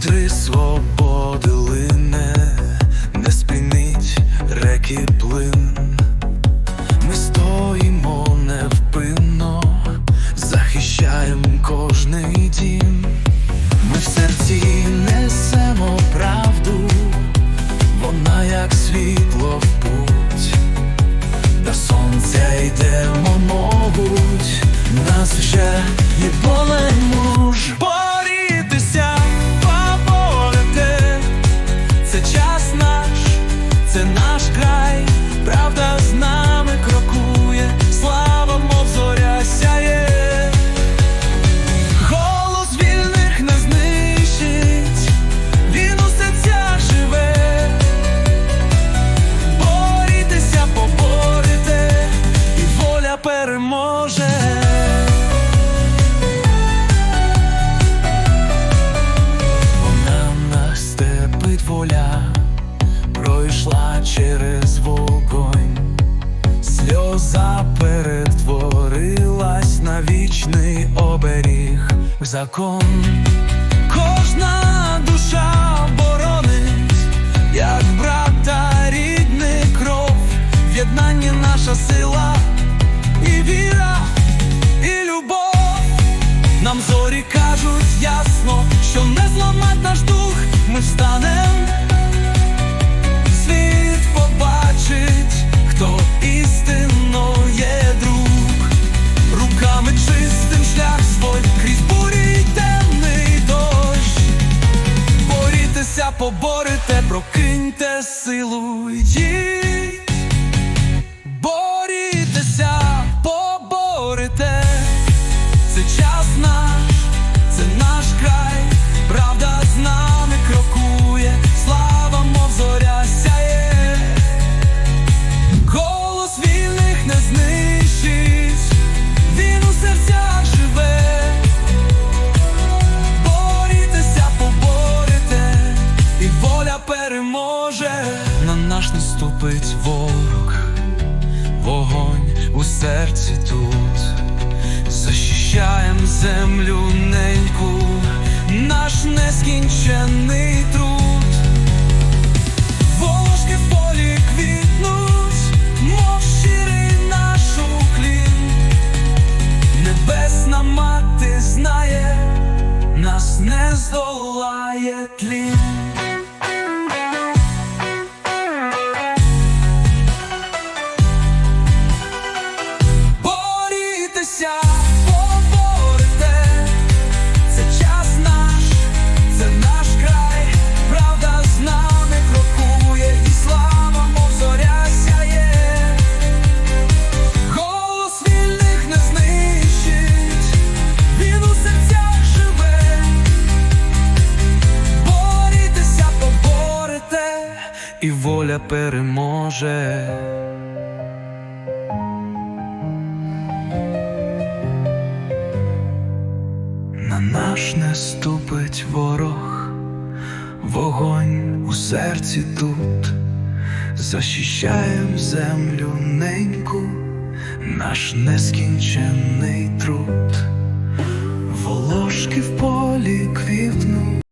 вітри свободи лине, не спинить реки плин. Ми стоїмо невпинно, захищаємо кожний дім. Ми в серці несемо правду, вона як світло в путь. До сонця йдемо, мабуть, нас вже переможе. Вона нас степить воля, пройшла через вогонь, сльоза перетворилась на вічний оберіг, закон. Кожна і віра, і любов. Нам зорі кажуть ясно, що не зламать наш дух, ми встанем. Світ побачить, хто істинно є друг, руками чистим шлях свой крізь бурі й темний дощ. Борітеся, поборете, прокиньте силу, Ступить ворог, вогонь у серці тут. Защищаєм землю неньку, наш нескінчений труд. Волошки в полі квітнуть, мов щирий наш уклін. Небесна мати знає, нас не здолає тлін. І воля переможе. На наш не ступить ворог, вогонь у серці тут, защищаєм землю неньку, наш нескінчений труд, волошки в полі квітнуть.